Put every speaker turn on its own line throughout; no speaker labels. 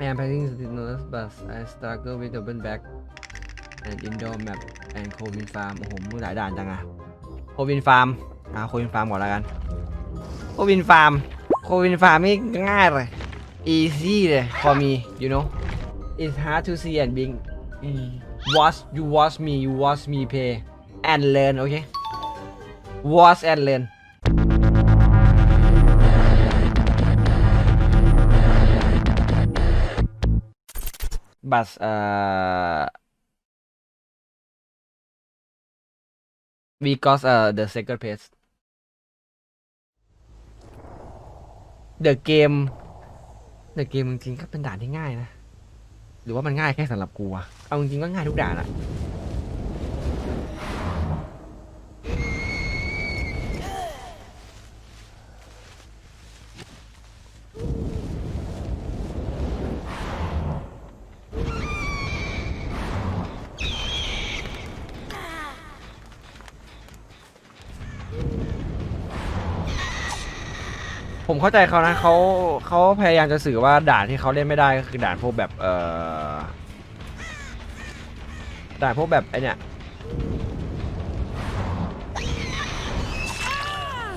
I am playing Sinus but I struggle with double back and indoor map and Covin farm โอ้โหมึงหลายด่านจังอะโควินฟาร์มอ่าโควินฟาร์มก่อนแล้วกันโควินฟาร์มโควินฟาร์มนี่ง่ายเลย easy เลย for me you know it's hard to see and being watch you watch me you watch me play and learn okay watch and learn but uh we got uh the second page the game the game จริงๆก็เป็นด่านที่ง่ายนะ หรือว่ามันง่ายแค่สำหรับกูอะเอาจริงๆก็ง่ายทุกด่านอะ ผมเข้าใจเขานะเขาเขาพยายามจะสื่อว่าด่านที่เขาเล่นไม่ได้ก็คือด่านพวกแบบเอ่อด่านพวกแบบไอเนี่ย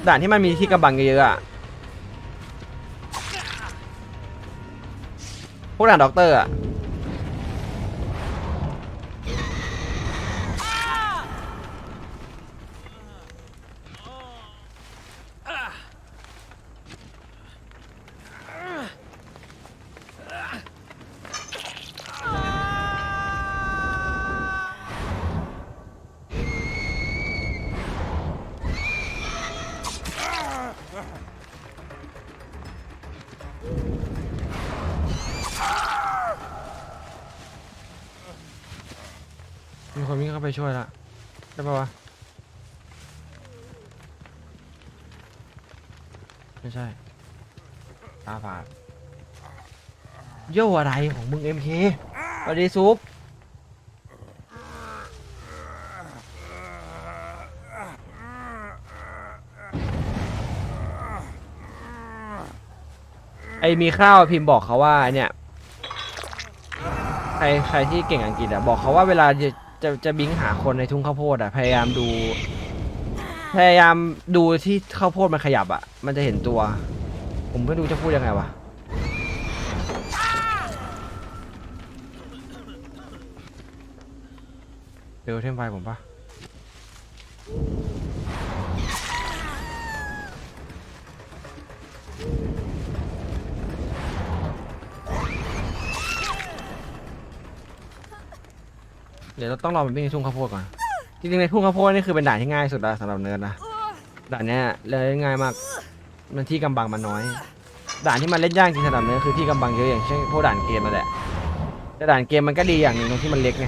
ด่านที่มันมีที่กำบังเยอะๆอะพวกด่านด็อกเตอร์อะ มีคนวิ่งเข้าไปช่วยละได้ปะวะ ไม่ใช่ ตาฝาดโย่อะไรของมึง MK สวัสดีซุปไอมีข้าวพิมพ์บอกเขาว่าเนี่ย ใครใครที่เก่งอังกฤษอะบอกเขาว่าเวลา จะจะบิงหาคนในทุ่งข้าวโพดอะพยายามดู พยายามดูที่ข้าวโพดมันขยับอะ มันจะเห็นตัว ผมไม่รู้จะพูดยังไงวะเร็วเทมไฟผมปะ ดี๋ยวเราต้องรอมันวิ่งในทุ่งข้าวโพดก่อน จริงๆในทุ่งข้าวโพดนี่คือเป็นด่านที่ง่ายสุดแล้วสำหรับเนิร์ดนะ ด่านเนี้ยเลยง่ายมาก มันที่กำบังมันน้อย ด่านที่มันเล่นยากจริงสำหรับเนิร์ดคือที่กำบังเยอะอย่างเช่นพวกด่านเกมมาแหละ แต่ด่านเกมมันก็ดีอย่างหนึ่งตรงที่มันเล็กไง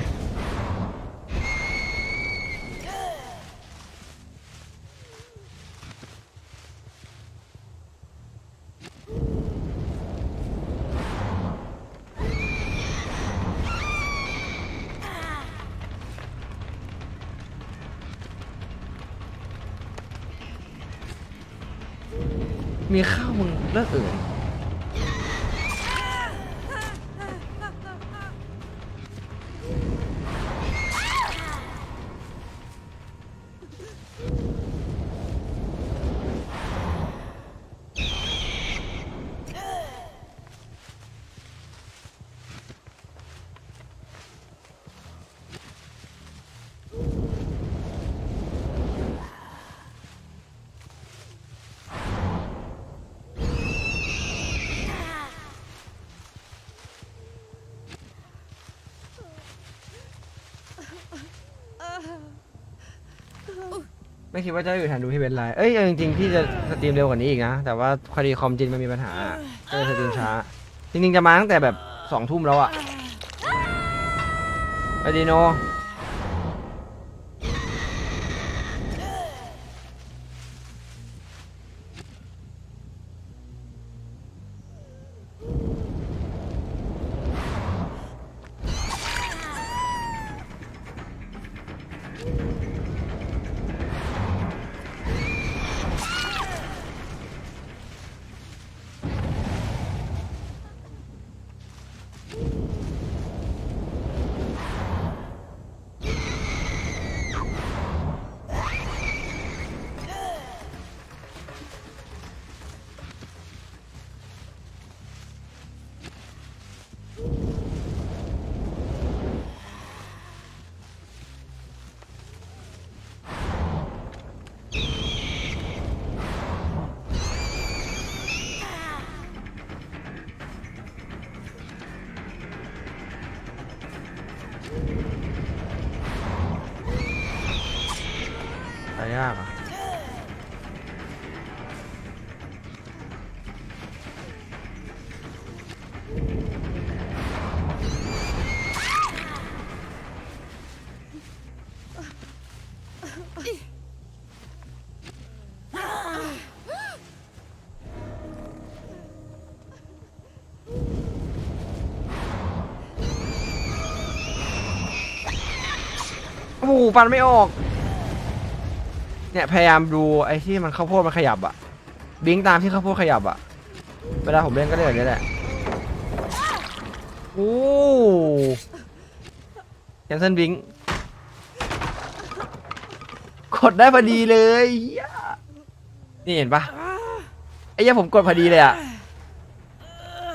มีข้าวมึงเลิกเอ่ย ไม่คิดว่าจะอยู่ทันดูพี่เบนไลน์เอ้ยเอาจริงๆพี่จะสตรีมเร็วกว่านี้อีกนะ แต่ว่าพอดีคอมจินมันมีปัญหาก็เลยสตรีมช้า จริงๆจะมาตั้งแต่แบบสองทุ่มแล้วอะไปดีโน โอ้โหปันไม่ออก เนี่ยพยายามดูไอ้ที่มันข้าวโพดมันขยับอะบิงตามที่ข้าวโพดขยับอะเวลาผมเล่นก็เล่นแบบนี้แหละ โอ้ยันเซนบิงกดได้พอดีเลยเหี้ยนี่เห็นปะไอ้เหี้ยผมกดพอดีเลยอะ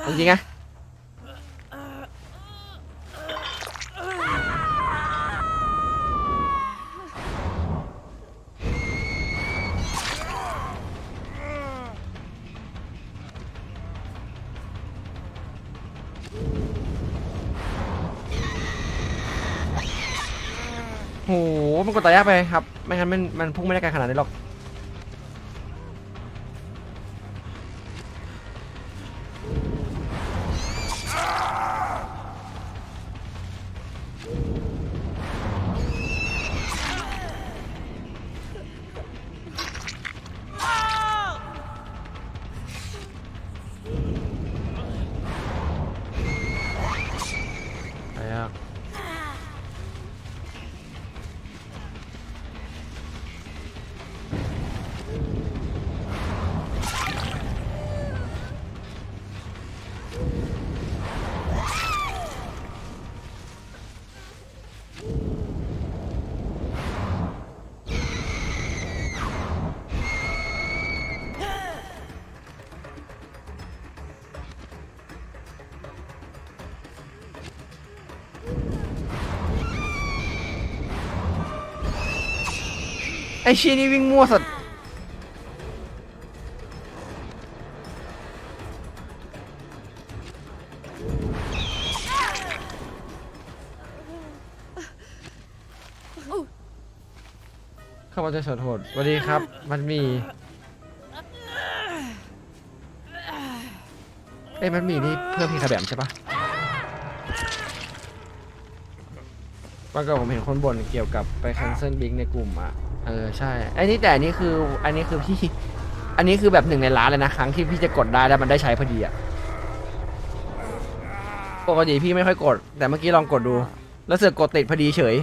จริงๆอะ โหมันกดตายยากไปครับ ไม่งั้นมันมันพุ่งไม่ได้ไกลขนาดนี้หรอก ไอชีนี่วิ่งมั่วสุดเข้ามาจะสดโหดสวัสดีครับ มันมี เอ้ยมันมีนี่เพิ่มพี่ขแบมใช่ปะวันก่อนผมเห็นคนบ่นเกี่ยวกับไป cancel big ในกลุ่มอะ เออใช่ไอ้นี่แต่อันนี้คืออันนี้คือพี่ อันนี้คือแบบหนึ่งในล้านเลยนะครั้งที่พี่จะกดได้แล้วมันได้ใช้พอดีอะปกติพี่ไม่ค่อยกด แต่เมื่อกี้ลองกดดู แล้วเสือกกดติดพอดีเฉย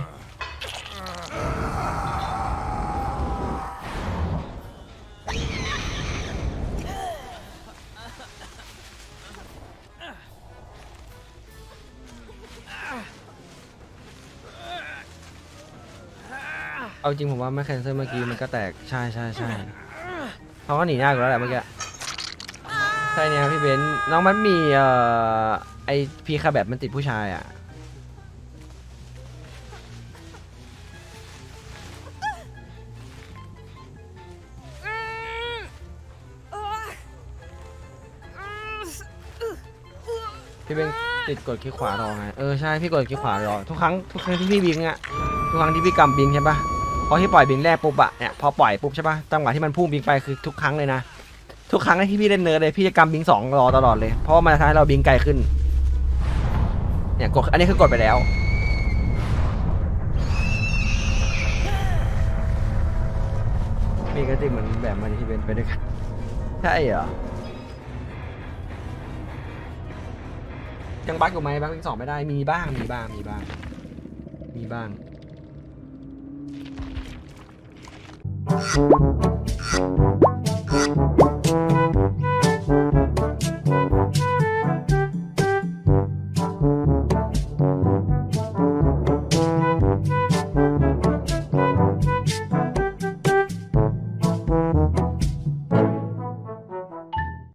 เอาจริงผมว่าไม่แคนเซิลเมื่อกี้มันก็แตกใช่ใช่ใช่เขาก็หนียากอยู่แล้วแหละเมื่อกี้ใช่เนี่ยพี่เบนซ์น้องมันมีเอ่อไอพีคาแบบมันติดผู้ชายอะพี่เบนซ์ติดกดคลิกขวารอไงเออใช่พี่กดคลิกขวารอทุกครั้งทุกครั้งที่พี่บิงอะทุกครั้งที่พี่กำบิงใช่ปะ พอที่ปล่อยบิงแรกปุ๊บอะเนี่ยพอปล่อยปุ๊บใช่ปะจังหวะที่มันพุ่งบิงไปคือทุกครั้งเลยนะทุกครั้งที่พี่เล่นเนิร์ดเลยพี่จะกำบิงสองรอตลอดเลยเพราะว่ามันจะทำให้เราบิงไกลขึ้นเนี่ยกดอันนี้คือกดไปแล้วมีกระติกเหมือนแบบมันที่เป็นไปด้วยกันใช่เหรอยังบั๊กอยู่ไหมบั๊กบิงสองไม่ได้มีบ้างมีบ้างมีบ้าง มีบ้าง
you.